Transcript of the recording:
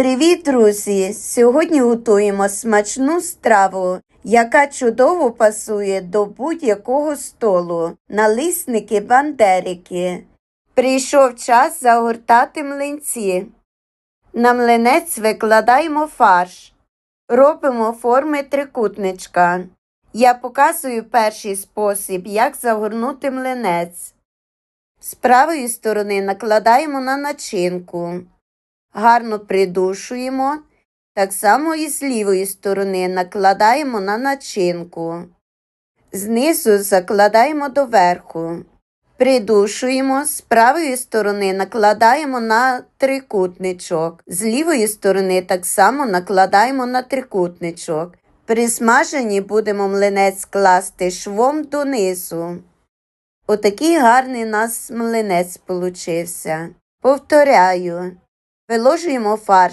Привіт, друзі! Сьогодні готуємо смачну страву, яка чудово пасує до будь-якого столу. Налисники бандерики. Прийшов час загортати млинці. На млинець викладаємо фарш. Робимо форми трикутничка. Я показую перший спосіб, як загорнути млинець. З правої сторони накладаємо на начинку. Гарно придушуємо. Так само і з лівої сторони накладаємо на начинку. Знизу закладаємо доверху. Придушуємо, з правої сторони накладаємо на трикутничок. З лівої сторони так само накладаємо на трикутничок. При смаженні будемо млинець класти швом донизу. Отакий гарний у нас млинець получився. Повторяю. Виложуємо фарш